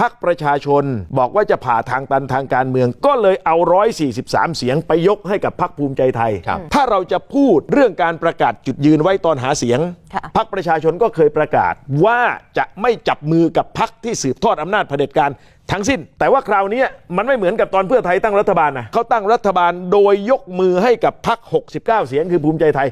พักประชาชนบอกว่าจะผ่าทางตันทางการเมือง ก็เลยเอา 143 เสียงไปยกให้กับพักภูมิใจไทยครับถ้าเราจะพูดเรื่องการประกาศจุดยืนไว้ตอนหาเสียงค่ะพักประชาชนก็เคยประกาศว่าจะไม่จับมือกับพักที่สืบทอดอำนาจเผด็จการทั้งสิ้น แต่ว่าคราวนี้มันไม่เหมือนกับตอนเพื่อไทยตั้งรัฐบาลนะเขาตั้งรัฐบาลโดยยกมือให้กับพัก69 เสียงคือภูมิใจไทย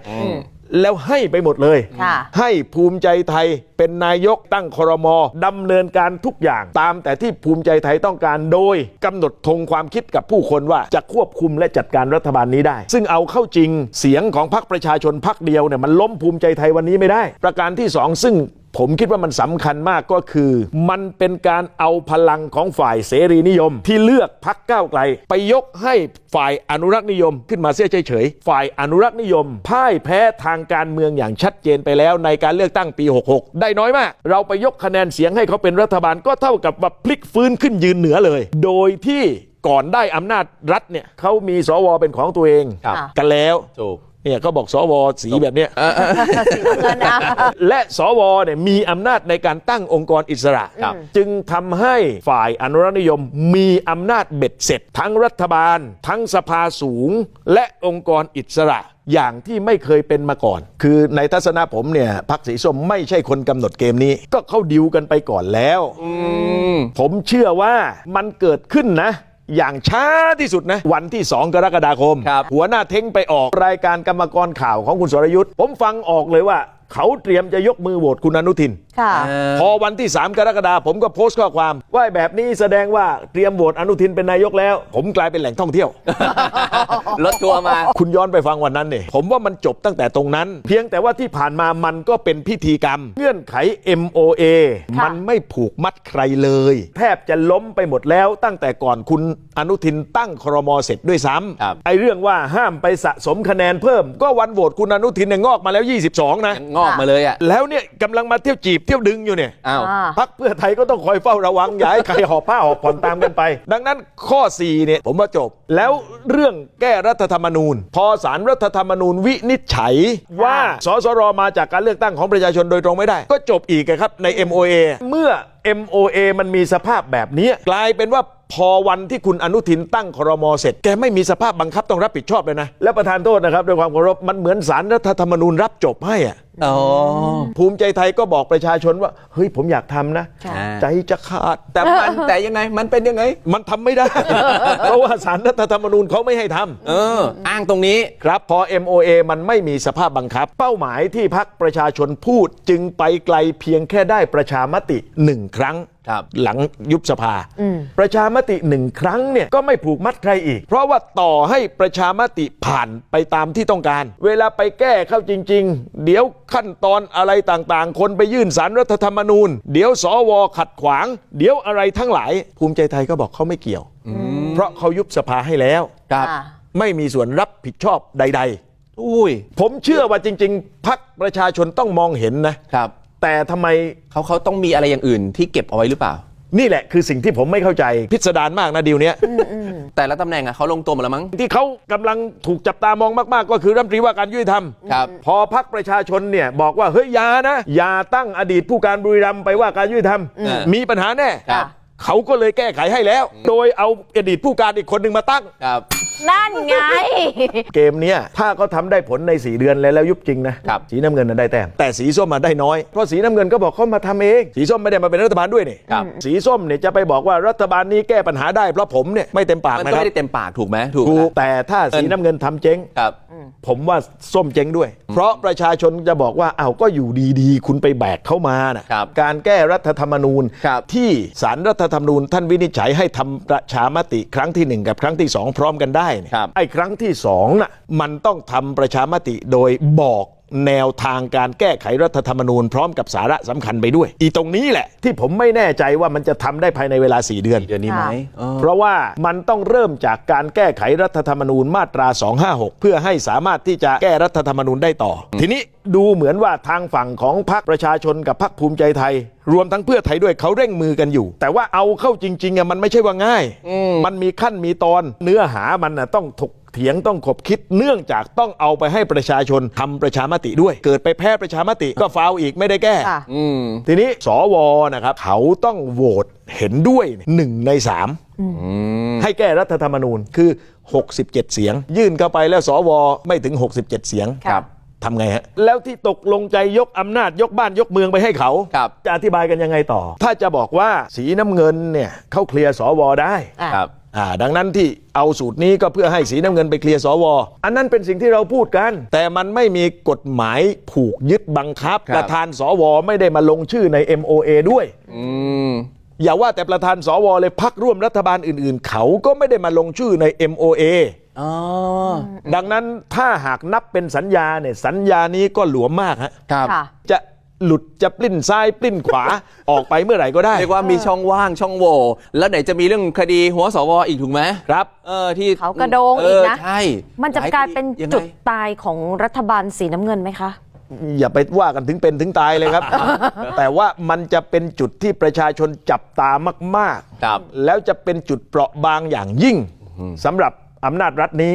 แล้วให้ไปหมดเลย ค่ะให้ภูมิใจไทยเป็นนายกตั้งครมดำเนินการทุกอย่าง ตามแต่ที่ภูมิใจไทยต้องการโดยกำหนดธงความคิดกับผู้คนว่าจะควบคุมและจัดการรัฐบาลนี้ได้ ซึ่งเอาเข้าจริงเสียงของพรรคประชาชนพรรคเดียวเนี่ยมันล้มภูมิใจไทยวันนี้ไม่ได้ ประการที่สองซึ่ง ผมคิดว่ามันสำคัญมากก็คือ มันเป็นการเอาพลังของฝ่ายเสรีนิยม ที่เลือกพักก้าวไกล ไปยกให้ฝ่ายอนุรักษ์นิยม ขึ้นมาเสียเฉยๆฝ่ายอนุรักษ์นิยมพ่ายแพ้ทางการเมืองอย่างชัดเจนไปแล้วในการเลือกตั้งปี 66 ได้น้อยมาก เราไปยกคะแนนเสียงให้เขาเป็นรัฐบาลก็เท่ากับว่าพลิกฟื้นขึ้นยืนเหนือเลย โดยที่ก่อนได้อำนาจรัฐเนี่ยเขามีสวเป็นของตัวเองครับค่ะกันแล้วถูก เนี่ยเขาบอกสวสีแบบเนี้ยสีน้ำเงินนะ และสวเนี่ยมีอำนาจในการตั้งองค์กรอิสระ ครับ จึงทำให้ฝ่ายอนุรักษ์นิยมมีอำนาจเบ็ดเสร็จ ทั้งรัฐบาล ทั้งสภาสูง และองค์กรอิสระ อย่างที่ไม่เคยเป็นมาก่อน คือในทัศนะผมเนี่ยพักสีส้มไม่ใช่คนกำหนดเกมนี้ ก็เขาดิวกันไปก่อนแล้ว ผมเชื่อว่ามันเกิดขึ้นนะ อย่างช้าที่สุดนะ วันที่ 2 กรกฎาคมครับหัวหน้าเท้งไปออกรายการกรรมกรข่าวของคุณสรยุทธ์ผมฟังออกเลยว่า เขาเตรียมจะยกมือโหวตคุณอนุทิน ค่ะ พอวันที่ 3 กรกฎาคมผมก็โพสต์ข้อความ ว่าแบบนี้แสดงว่าเตรียมโหวตอนุทินเป็นนายกแล้ว ผมกลายเป็นแหล่งท่องเที่ยว รถทัวร์มา คุณย้อนไปฟังวันนั้นเนี่ยผมว่ามันจบตั้งแต่ตรงนั้น เพียงแต่ว่าที่ผ่านมามันก็เป็นพิธีกรรม เงื่อนไข MOA ค่ะ มันไม่ผูกมัดใครเลย แทบจะล้มไปหมดแล้วตั้งแต่ก่อนคุณอนุทินตั้งครมเสร็จด้วยซ้ครับำไอ้เรื่องว่าห้ามไปสะสมคะแนนเพิ่ม ก็วันโหวตคุณอนุทินเนี่ยงอกมาแล้ว 22 นะยังงอกมาเลยอะแล้วเนี่ยกำลังมาเที่ยวจีบเที่ยวดึงอยู่เนี่ยอ้าวอ่า พักเพื่อไทยก็ต้องคอยเฝ้าระวังอย่าให้ใครหอบผ้าหอบผ่อนตามกันไป ดังนั้นข้อ 4 เนี่ยผมว่าจบ แล้วเรื่องแก้รัฐธรรมนูญ พอสารรัฐธรรมนูญวินิจฉัย ว่าสสรมาจากการเลือกตั้งของประชาชนโดยตรงไม่ได้ ก็จบอีกอะครับใน MOA เมื่อ MOA มันมีสภาพแบบนี้กลายเป็นว่าพอวันที่คุณอนุทินตั้งครมเสร็จ แกไม่มีสภาพบังคับต้องรับผิดชอบเลยนะ และประธานโทษนะครับด้วยความเคารพมันเหมือนสารรัฐธรรมนูญรับจบให้อะ อ๋อภูมิใจไทยก็บอกประชาชนว่า เฮ้ยผมอยากทำนะ ค่ะ ใจจะขาด แต่มันแต่ยังไงมันเป็นยังไง มันทำไม่ได้ เพราะว่าสารรัฐธรรมนูญเขาไม่ให้ทำ เออ อ้างตรงนี้ ครับพอ MOA มันไม่มีสภาพบังคับ เป้าหมายที่พักประชาชนพูดจึงไปไกลเพียงแค่ได้ประชามติหนึ่งครั้งครับ หลังยุบสภา ประชามติหนึ่งครั้งเนี่ยก็ไม่ผูกมัดใครอีก เพราะว่าต่อให้ประชามติผ่านไปตามที่ต้องการ เวลาไปแก้เข้าจริง ๆ เดี๋ยวขั้นตอนอะไรต่างๆ คนไปยื่นสารรัฐธรรมนูญ เดี๋ยวสวขัดขวาง เดี๋ยวอะไรทั้งหลาย ภูมิใจไทยก็บอกเขาไม่เกี่ยว เพราะเขายุบสภาให้แล้วครับค่ะไม่มีส่วนรับผิดชอบใด ๆ อุ้ยผมเชื่อว่าจริง ๆพักประชาชนต้องมองเห็นนะครับ แต่ทำไมเขาเขาต้องมีอะไรอย่างอื่นที่เก็บเอาไว้หรือเปล่า นี่แหละคือสิ่งที่ผมไม่เข้าใจพิสดารมากนะดีลเนี้ย แต่ละตำแหน่งอะเขาลงตัวหมดแล้วมั้ง ที่เขากำลังถูกจับตามองมาก ๆ ก็คือรัฐมนตรีว่าการยุติธรรม ครับ พอพักประชาชนเนี่ยบอกว่าเฮ้ยอยานะ อย่าตั้งอดีตผู้การบุรีรัมย์ไปว่าการยุติธรรม อืม มีปัญหาแน่ ครับ เขาก็เลยแก้ไขให้แล้ว โดยเอาอดีตผู้การอีกคนหนึ่งมาตั้ง ครับ นั่นไง เกมเนี้ยถ้าเขาทำได้ผลใน 4 เดือนแล้วแล้วยุบจริงนะครับสีน้ำเงินน่ะได้แต้มแต่สีส้มมาได้น้อยเพราะสีน้ำเงินก็บอกเขามาทำเอง สีส้มไม่ได้มาเป็นรัฐบาลด้วยนี่ครับ สีส้มเนี่ยจะไปบอกว่ารัฐบาลนี้แก้ปัญหาได้เพราะผมเนี่ยไม่เต็มปากมันนะก็ครับไม่ได้เต็มปากถูกไหมถูกถูกนะแต่ถ้าสีน้ำเงินทำเจ๊ง ครับ ผมว่าส้มเจ๊งด้วย เพราะประชาชนจะบอกว่าอ้าวก็อยู่ดีๆ คุณไปแบกเข้ามานะครับการแก้รัฐธรรมนูญครับ ที่สารรัฐธรรมนูญท่านวินิจฉัยให้ทำประชามติครั้งที่หนึ่งกับครั้งที่สองพร้อมกันได้เนี่ยครับไอ้ครั้งที่สองน่ะมันต้องทำประชามติโดยบอก แนวทางการแก้ไขรัฐธรรมนูญพร้อมกับสาระสำคัญไปด้วย อีตรงนี้แหละ ที่ผมไม่แน่ใจว่ามันจะทำได้ภายในเวลา 4 เดือนเดือนนี้ไหมค่ะเออเพราะว่ามันต้องเริ่มจากการแก้ไขรัฐธรรมนูญมาตรา 256 เพื่อให้สามารถที่จะแก้รัฐธรรมนูญได้ต่ออทีนี้ดูเหมือนว่าทางฝั่งของพรรคประชาชนกับพรรคภูมิใจไทย รวมทั้งเพื่อไทยด้วยเขาเร่งมือกันอยู่ แต่ว่าเอาเข้าจริงๆอะมันไม่ใช่ว่าง่าย มันมีขั้นมีตอนเนื้อหามันน่ะต้องถกเเถียงต้องขบคิดเนื่องจากต้องเอาไปให้ประชาชนทำประชามติด้วย เกิดไปแพ้ประชามติก็ฟาวอีกไม่ได้แก้ค่ะอืมทีนี้สวนะครับเขาต้องโหวตเห็นด้วยหนึ่งในสามให้แก้รัฐธรรมนูญคือ 67 เสียง ยื่นเข้าไปแล้วสวไม่ถึง 67 เสียงครับทำไงฮะ แล้วที่ตกลงใจยกอำนาจยกบ้านยกเมืองไปให้เขาครับจะอธิบายกันยังไงต่อ ถ้าจะบอกว่าสีน้ำเงินเนี่ยเขาเคลียร์สวได้อะครับอ่า ดังนั้นที่เอาสูตรนี้ก็เพื่อให้สีน้ำเงินไปเคลียร์สวอันนั้นเป็นสิ่งที่เราพูดกัน แต่มันไม่มีกฎหมายผูกยึดบังคับครับประธานสวไม่ได้มาลงชื่อใน MOA ด้วยอืมอย่าว่าแต่ประธานสวเลยพักร่วมรัฐบาลอื่น ๆ เขาก็ไม่ได้มาลงชื่อใน MOA อ๋อดังนั้นถ้าหากนับเป็นสัญญาเนี่ยสัญญานี้ก็หลวมมากฮะครับค่ะจะ หลุดจะปลิ้นซ้ายปลิ้นขวา ออกไปเมื่อไหร่ก็ได้ เรียกว่ามีช่องว่างช่องโหว่แล้วไหนจะมีเรื่องคดีหัวสวอีกถูกไหมครับ เออที่เขากระโดงอีกนะ เใช่มันจะหคกลายเป็นยังไง จุดตายของรัฐบาลสีน้ำเงินไหมคะ อย่าไปว่ากันถึงเป็นถึงตายเลยครับ แต่ว่ามันจะเป็นจุดที่ประชาชนจับตามากครับๆแล้วจะเป็นจุดเปราะบางอย่างยิ่งสำหรับอำนาจรัฐนี้